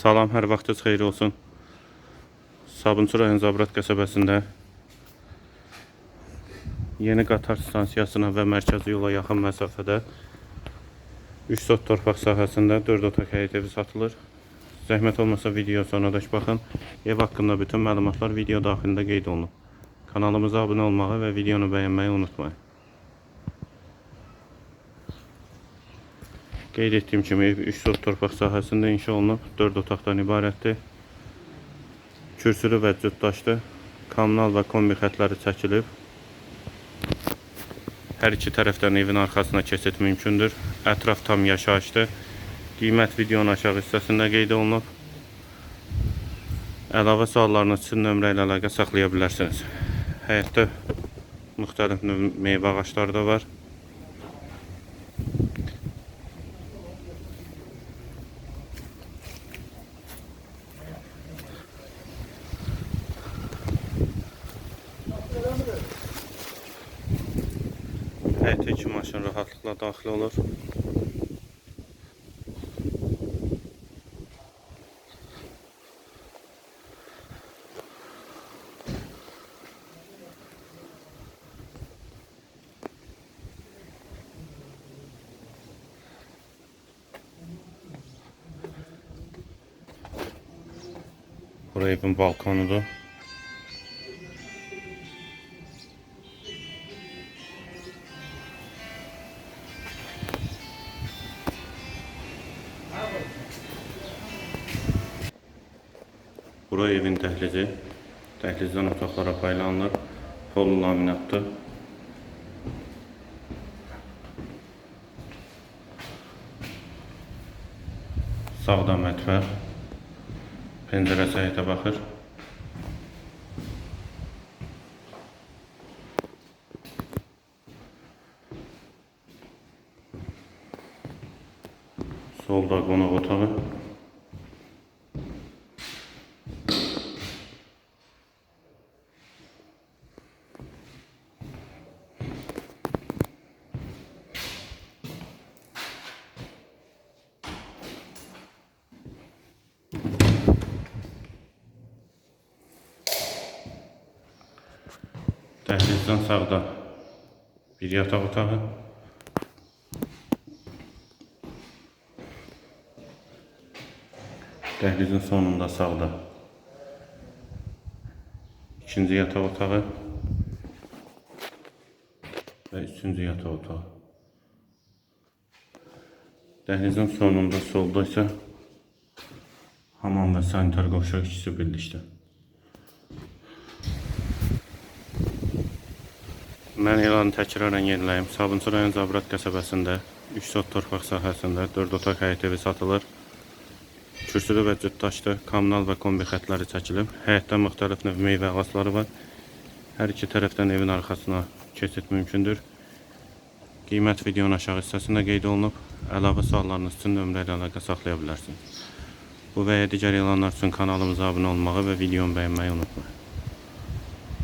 Salam, hər vaxtınız xeyir olsun. Sabunçu rayon Zabrat qəsəbəsində yeni qatar stansiyasına və mərkəzi yola yaxın məsafədə 3 sot torpaq sahəsində 4 otaq həyət evi satılır. Zəhmət olmasa video sonradək baxın. Ev haqqında bütün məlumatlar video daxilində qeyd olunub. Kanalımıza abunə olmağı və videonu bəyənməyi unutmayın. Qeyd etdiyim kimi ev 3 sot torpaq sahəsində inşa olunub, 4 otaqdan ibarətdir. Kürsülü və cütdaşlı, kommunal və kombi xətləri çəkilib. Hər iki tərəfdən evin arxasına keçid mümkündür. Ətraf tam yaşayışdır. Qiymət videonun aşağı hissəsində qeyd olunub. Əlavə suallarınız üçün nömrə ilə əlaqə saxlaya bilərsiniz. Həyətdə müxtəlif növ meyvə ağacları da var. Həyətə iki maşın rahatlıqla daxil olur. Burası evin balkonudur. Bura evin dəhlizi. Dəhlizdən otaqlara paylanılır. Pol laminatdır. Sağda mətbəx. Pəncərəsi həyətə baxır. Solda qonaq otağı. Dəhlizdən sağda bir yataq otağı. Dəhlizin sonunda sağda ikinci yataq otağı və üçüncü yataq otağı. Dəhlizin sonunda solda isə hamam və sanitar qovşaq ikisi birlikdə. Mən elanı təkrarən yeniləyim. Sabunçu rayon Zabrat qəsəbəsində 3 sot torpaq sahəsində 4 otaq həyət evi satılır. Kürsülü və cütdaşlı, kommunal və kombi xətləri çəkilib. Həyətdə müxtəlif növ meyvə ağacları var. Hər iki tərəfdən evin arxasına keçid mümkündür. Qiymət videonun aşağı hissəsində qeyd olunub. Əlavə suallarınız üçün nömrə ilə əlaqə saxlaya bilərsiniz. Bu və ya digər elanlar üçün kanalımıza abunə olmağı və videonu bəyənməyi unutmayın.